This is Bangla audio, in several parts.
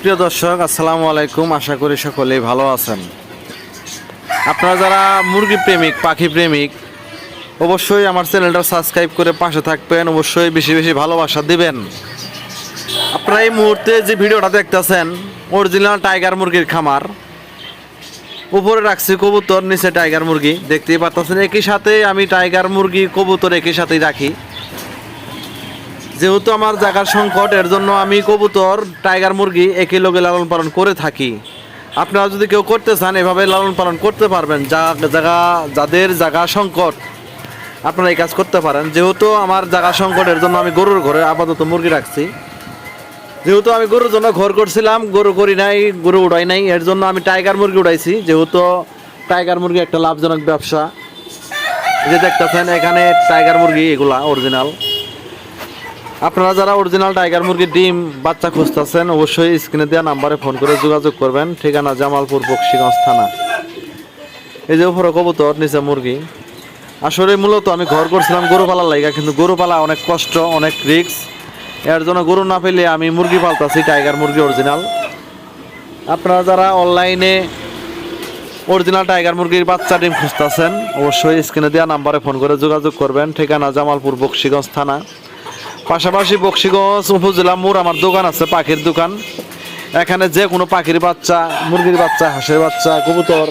প্রিয় দর্শক, আসসালামু আলাইকুম। আশা করি সকলেই ভালো আছেন। আপনারা যারা মুরগি প্রেমিক, পাখি প্রেমিক, অবশ্যই আমার চ্যানেলটা সাবস্ক্রাইব করে পাশে থাকবেন। অবশ্যই বেশি বেশি ভালোবাসা দিবেন। আপনারা এই মুহূর্তে যে ভিডিওটা দেখতেছেন অরিজিনাল টাইগার মুরগির খামার। উপরে রাখছি কবুতর, নিচে টাইগার মুরগি। দেখতেই পাচ্ছেন একই সাথে আমি টাইগার মুরগি, কবুতর একই সাথেই রাখি। যেহেতু আমার জায়গার সংকট, এর জন্য আমি কবুতর টাইগার মুরগি একই লগে লালন পালন করে থাকি। আপনারা যদি কেউ করতে চান, এভাবে লালন পালন করতে পারবেন। জায়গা, যাদের জায়গা সংকট, আপনারা এই কাজ করতে পারেন। যেহেতু আমার জায়গা সংকটের জন্য আমি গরুর ঘরে আপাতত মুরগি রাখছি। যেহেতু আমি গরুর জন্য ঘর করছিলাম, গরু করি নাই, গরু উড়াই নাই, এর জন্য আমি টাইগার মুরগি উড়াইছি। যেহেতু টাইগার মুরগি একটা লাভজনক ব্যবসা। যে দেখতেছেন, এখানে টাইগার মুরগি এগুলা অরিজিনাল আপনারা যারা অরিজিনাল টাইগার মুরগির ডিম বাচ্চা খুঁজতেছেন, অবশ্যই স্ক্রিনে দেওয়া নাম্বারে ফোন করে যোগাযোগ করবেন। ঠিকানা জামালপুর বক্সিগঞ্জ থানা। এই যে উপরে কবুতর, নিচে মুরগি। আসলে মূলত আমি ঘর করছিলাম গরু পালার লাইগা, কিন্তু গরু পালা অনেক কষ্ট, অনেক রিস্ক এর জন্য গরু না পেলে আমি মুরগি পালতাছি টাইগার মুরগি অরিজিনাল আপনারা যারা অনলাইনে অরিজিনাল টাইগার মুরগির বাচ্চা ডিম খুঁজতেছেন, অবশ্যই স্ক্রিনে দেওয়া নাম্বারে ফোন করে যোগাযোগ করবেন। ঠিকানা জামালপুর বক্সিগঞ্জ থানা। পাশাপাশি বক্সিগঞ্জ উপজেলা মোড় আমার দোকান আছে, পাখির দোকান। এখানে যে কোনো পাখির বাচ্চা, মুরগির বাচ্চা, হাঁসের বাচ্চা, কবুতর,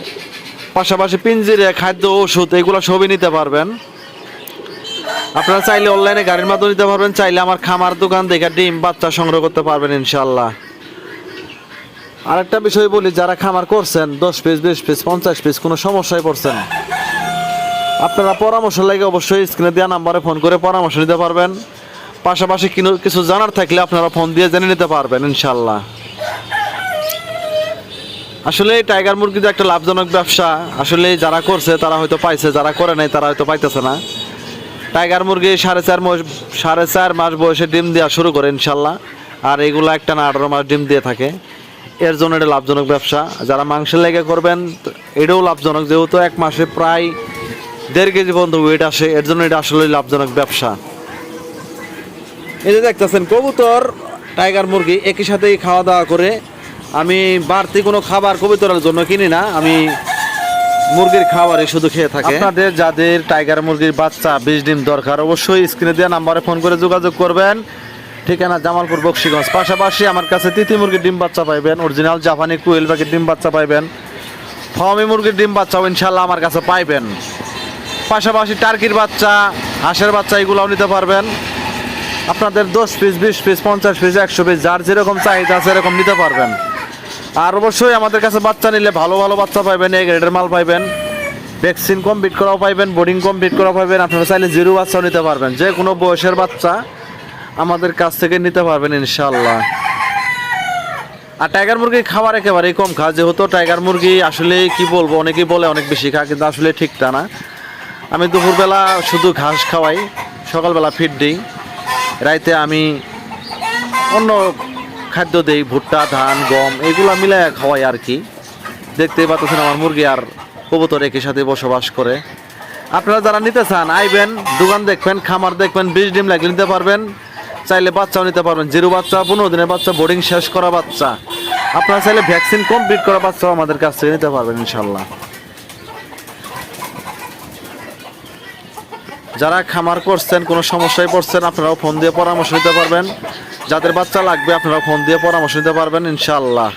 পাশাপাশি পিঞ্জিরে খাদ্য, ওষুধ, এগুলো সবই নিতে পারবেন। আপনারা চাইলে অনলাইনে গাড়ির মাধ্যমে নিতে পারবেন, চাইলে আমার খামার দোকান দেখে ডিম, বাচ্চা সংগ্রহ করতে পারবেন ইনশাল্লাহ আরেকটা বিষয় বলি, যারা খামার করছেন, দশ পিস বিশ পিস পঞ্চাশ পিস কোনো সমস্যায় পড়ছেন, আপনারা পরামর্শ লাগে অবশ্যই স্ক্রিনে দেওয়া নাম্বারে ফোন করে পরামর্শ নিতে পারবেন। পাশাপাশি কিছু জানার থাকলে আপনারা ফোন দিয়ে জেনে নিতে পারবেন ইনশাল্লাহ আসলে টাইগার মুরগি যে একটা লাভজনক ব্যবসা, আসলে যারা করছে, তারা হয়তো পাইছে, যারা করে নাই, তারা হয়তো পাইতেছে না। টাইগার মুরগি সাড়ে চার মাস সাড়ে চার মাস বয়সে ডিম দেওয়া শুরু করে ইনশাল্লাহ আর এগুলো একটা না আঠারো মাস ডিম দিয়ে থাকে। এর জন্য এটা লাভজনক ব্যবসা। যারা মাংসের লেগে করবেন এটাও লাভজনক। যেহেতু এক মাসে প্রায় দেড় কেজি পর্যন্ত ওয়েট আসে, এর জন্য এটা আসলে লাভজনক ব্যবসা। এই যে দেখতেছেন, কবুতর টাইগার মুরগি একই সাথেই খাওয়া দাওয়া করে। আমি বাড়তি কোনো খাবার কবুতরের জন্য কিনি না, আমি মুরগির খাবারই শুধু খেয়ে থাকি। আপনাদের যাদের টাইগার মুরগির বাচ্চা বিশ ডিম দরকার, অবশ্যই স্ক্রিনে দেওয়া নাম্বারে ফোন করে যোগাযোগ করবেন। ঠিকানা জামালপুর, বক্সিগঞ্জ। পাশাপাশি আমার কাছে তিথি মুরগির ডিম বাচ্চা পাইবেন অরিজিনাল জাপানি কুয়েল পাখির ডিম বাচ্চা পাইবেন ফার্মি মুরগির ডিম বাচ্চাও ইনশাল্লাহ আমার কাছে পাইবেন। পাশাপাশি টার্কির বাচ্চা, হাঁসের বাচ্চা এগুলোও নিতে পারবেন। আপনাদের দশ পিস বিশ পিস পঞ্চাশ পিস একশো পিস যার যেরকম চাহিদা আছে এরকম নিতে পারবেন। আর অবশ্যই আমাদের কাছে বাচ্চা নিলে ভালো ভালো বাচ্চা পাইবেন এ গ্রেডের মাল পাইবেন। ভ্যাকসিন কমপ্লিট করাও পাইবেন বোর্ডিং কমপ্লিট করাও পাইবেন, আপনারা চাইলে জিরো বাচ্চাও নিতে পারবেন। যে কোনো বয়সের বাচ্চা আমাদের কাছ থেকে নিতে পারবেন ইনশাল্লাহ আর টাইগার মুরগি খাবার একেবারেই কম খা, যেহেতু টাইগার মুরগি আসলে কি বলব, অনেকেই বলে অনেক বেশি খা, কিন্তু আসলে ঠিকটা না। আমি দুপুরবেলা শুধু ঘাস খাওয়াই, সকালবেলা ফিট দিই। রাইতে আমি অন্য খাদ্য দেই, ভুট্টা, ধান, গম, এগুলো মিলে খাওয়াই আর কি দেখতেই পাচ্ছেন আমার মুরগি আর কবুতর একই সাথে বসবাস করে। আপনারা যারা নিতে চান, আইবেন, দোকান দেখবেন, খামার দেখবেন, বিশ ডিম লাগিয়ে নিতে পারবেন। চাইলে বাচ্চাও নিতে পারবেন, জিরো বাচ্চা, পনেরো দিনের বাচ্চা বোর্ডিং শেষ করা বাচ্চা। আপনারা চাইলে ভ্যাকসিন কমপ্লিট করা বাচ্চাও আমাদের কাছ থেকে নিতে পারবেন ইনশাল্লাহ যারা খামার করছেন, কোনো সমস্যায় পড়ছেন, আপনারাও ফোন দিয়ে পরামর্শ নিতে পারবেন। যাদের বাচ্চা লাগবে, আপনারাও ফোন দিয়ে পরামর্শ নিতে পারবেন, ইনশাআল্লাহ।